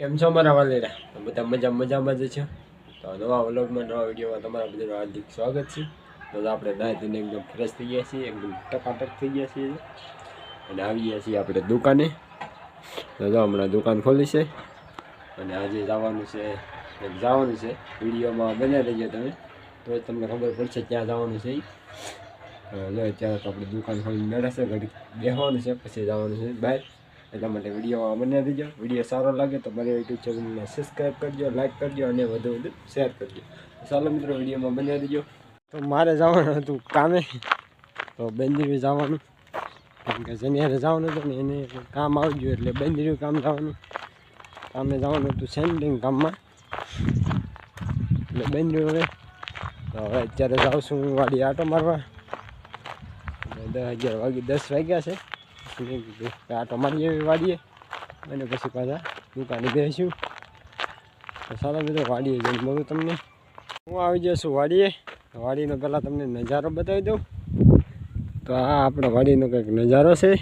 કેમ છો મારા વાલેરા? બધા મજા મજામાં જ છે. તો નવા વ્લોગમાં, નવા વિડીયોમાં તમારા બધાનું હાર્દિક સ્વાગત છે. તો આપણે ધોઈને એકદમ ફ્રેશ થઈ ગયા છીએ, એકદમ ટકાટક થઈ ગયા છીએ. અને આવી ગયા છીએ આપણે દુકાને. તો જો હમણાં દુકાન ખોલી છે. અને આજે જવાનું છે જવાનું છે. વિડીયોમાં બન્યા રહીએ તમે. તો તમને ખબર પડશે ત્યાં જવાનું છે જો અત્યારે તો આપણે દુકાન ખોલી મેળવશે ઘડી બેસવાનું છે, પછી જવાનું છે બહાર. એટલા માટે વીડિયો બન્યા દેજો વીડિયો સારો લાગે તો મારી યુટ્યુબ ચેનલને સબસ્ક્રાઈબ કરજો લાઇક કરજો અને વધુ વધુ શેર કરજો. ચાલો મિત્રો વિડીયોમાં બન્યા દેજો તો મારે જવાનું હતું કામે. તો બેન્દ્રી જવાનું. કેમ કે શનિવારે જવાનું હતું ને એને કામ આવજો એટલે બેન્દ્રી કામ જવાનું. કામે જવાનું હતું સેન્ડિંગ કામમાં. એટલે બેન્દ્રી હવે તો હવે અત્યારે જાઉં છું વાડી આટો મારવા. દસ અગિયાર વાગી, દસ વાગ્યા છે. મેં કીધું કે આટો મારી એવી વાડીએ. અને પછી પાછા દુકાને બેસીશું. તો સારા મિત્રો વાડીએ જઈને મળું તમને. હું આવી જઈશ વાડીએ. વાડીનો પહેલાં તમને નજારો બતાવી દઉં. તો આ આપણા વાડીનો કંઈક નજારો છે.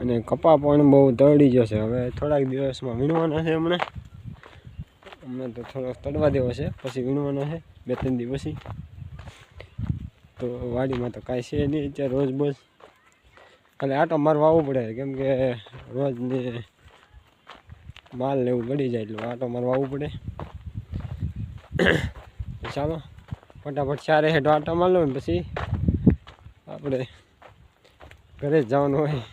અને કપા પણ બહુ તળી ગયો છે હવે થોડાક દિવસમાં વીણવાના છે હમણાં. હમણાં તો થોડોક તળવા દેવો છે. પછી વીણવાનો છે, બે ત્રણ દિવસથી. તો વાડીમાં તો કાંઈ છે નહીં. અત્યારે રોજ બોજ ખાલી આટો મારવા આવવું પડે કેમ કે રોજની માલ એવું ગળી જાય એટલે આટો મારવા આવવું પડે. ચાલો ફટાફટ ચારે હેઠો આટો માર લો ને પછી આપણે ઘરે જ જવાનું હોય.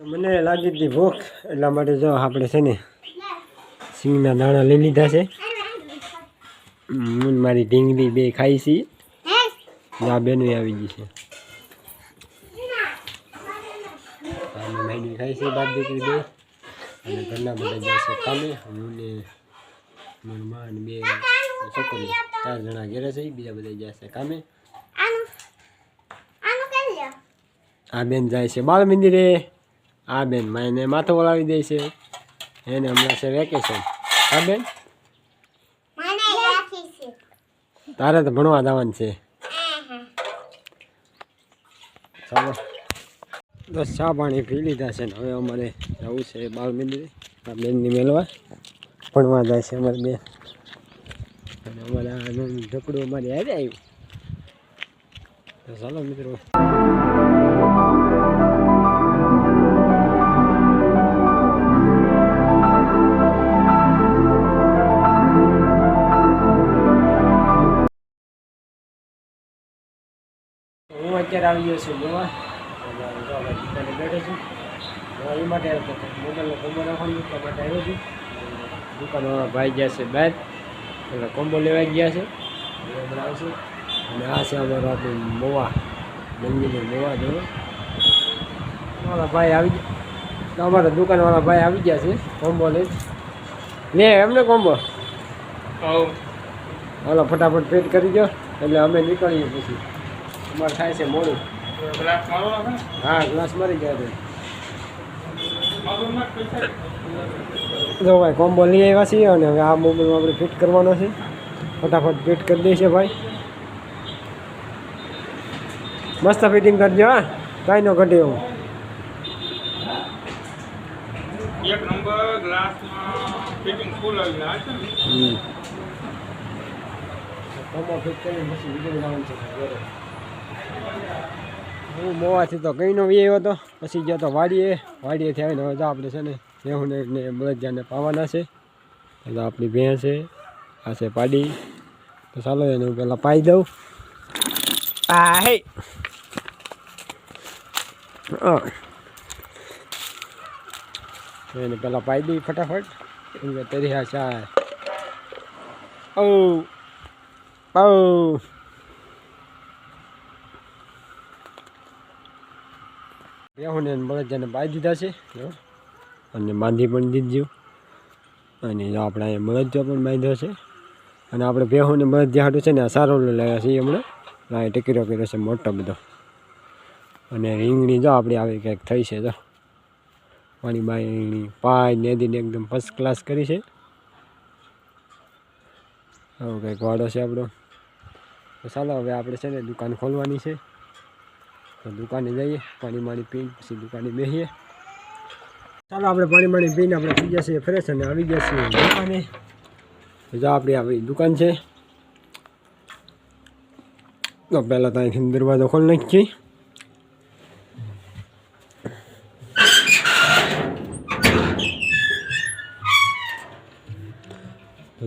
મને લાગી હતી ભૂખ એટલા માટે જો આપણે છે ને સિંગના દાણા લઈ લીધા છે. હું મારી ઢીંગલી બે ખાઈ છીએ આ બેનું આવી ગઈ છે. મેગી ખાઈ છે બાપ દીકરી બે. અને ઘરના બધા જાય છે કામે. હું ને મારી મા અને બે છોકરી ચાર જણા ઘેરે છે બીજા બધા જાય છે કામે. આ બેન જાય છે બાળ મંદિરે. આ બેન માને માથું વળાવી દે છે. એને હમણાં છે વેકેશન. હા બેન? તારે તો ભણવા જવાનું છે. ચાલો. બસ ચા પાણી પી લીધા છે ને હવે અમારે જવું છે બાળ મંદિરે. આ બેનની મેળવા ભણવા જાય છે અમારી બેન. અને અમારે આનંદ ઢકડું અમારી હારે આવ્યું. તો ચાલો મિત્રો. હું અત્યારે આવી ગયો છું ગોવા. અને જો દુકાને બેઠો છું એ માટે આવ્યો હતો મોબાઈલનો કોમ્બો રાખવાનું એટલા માટે આવ્યો છું દુકાનવાળા ભાઈ ગયા છે બહાર એટલે કોમ્બો લેવા ગયા છે હમણાં આવશું અને આ છે અમારો મોવા મંદિરનો મોવા જોવો અમારા ભાઈ આવી ગયા અમારા દુકાનવાળા ભાઈ આવી ગયા છે કોમ્બો લઈ લે એમને કોમ્બો હાલો ફટાફટ પેટ કરી દો એટલે અમે નીકળીએ પછી અમારે થાય છે મોડું. હા ગ્લાસ મરી ગયા છે. જો ભાઈ કોમ્બો લઈ આવ્યા છીએ અને હવે આ મોબાઈલમાં આપણે ફિટ કરવાનો છે. ફટાફટ ફિટ કરી દઈશે ભાઈ. મસ્ત ફિટિંગ કરજો હા. કાંઈ ન ઘટે એવું. એક નંબર ગ્લાસમાં ફિટિંગ ફૂલ આવી જાય છે હમ. કોમ્બો ફિટ કરીને પછી વિડિયો જવાનું છે. હું મોવાથી તો કંઈ નો આવ્યો હતો પછી ગયો તો વાડીએ. વાડીએથી આવીને હવે આપણે છે ને રેહુને ને બળદજાને પાવાના છે. એટલે આપણી ભેંસ છે, આ છે પાડી. તો ચાલો એને હું પહેલાં પાઈ દઉં. આ હે. એને પહેલાં પાઈ દઈ ફટાફટ. એમ કે તરી હા ચા ઓ ઓ બેહુને બળદજાને બાંધી દીધા છે અને બાંધી પણ દીધું. અને આપણે અહીંયા બળદજો પણ બાંધ્યો છે. અને આપણે ભેહોને બળદજા હાટું છે ને, આ સારો લાવ્યા છીએ હમણાં. આ ટેકીરો કર્યો છે મોટો બધો. અને રીંગણી જો આપણી આવી કંઈક થઈ છે, જો. પાણી બાઈ પાય નેદીને એકદમ ફર્સ્ટ ક્લાસ કરી છે. આવો કંઈક વાડો છે આપણો. તો ચાલો, હવે આપણે છે ને દુકાન ખોલવાની છે. તો દુકાને જઈએ પાણી માણી પીને પછી દુકાને બેસીએ ચાલો આપણે પાણી માણી પીને આપણે પી છીએ ફ્રેશ અને આવી ગયા છીએ દુકાને. જો આપણી આવી દુકાન છે. તો પહેલાં તો અહીંથી દરવાજો ખોલી નાખીએ.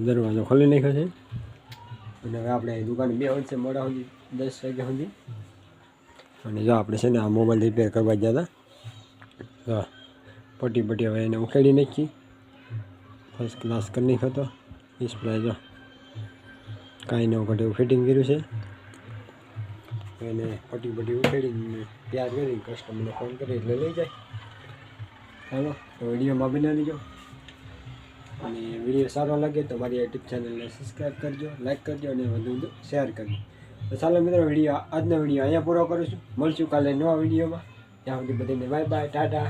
દરવાજો ખોલી નાખ્યો છે. અને હવે આપણે દુકાને બે છે મોડા સુધી દસ વાગ્યા સુધી. અને જો આપણે છે ને આ મોબાઈલ રિપેર કરવા ગયા હતા, તો પટ્ટી પટ્ટી હવે એને ઉખેડી નાખી. ફર્સ્ટ ક્લાસ કરી નાખ્યો હતો. ડિસ્પ્લે જો કાંઈ ન ઘટે ફિટિંગ કર્યું છે. એને પટી પટી ઉખેડીને તૈયાર કરી કસ્ટમરને ફોન કરી એટલે લઈ જાય. ચાલો, તો વિડીયોમાં બના લેજો અને વીડિયો સારો લાગે તો મારી યુટ્યુબ ચેનલને સબસ્ક્રાઈબ કરજો લાઈક કરજો અને વધુ વધુ શેર કરજો. તો ચાલો મિત્રો, વીડિયો આજનો વીડિયો અહીંયા પૂરો કરું છું. મળશું કાલે નવા વિડીયોમાં. ત્યાં સુધી બધાને બાય બાય ટાટા.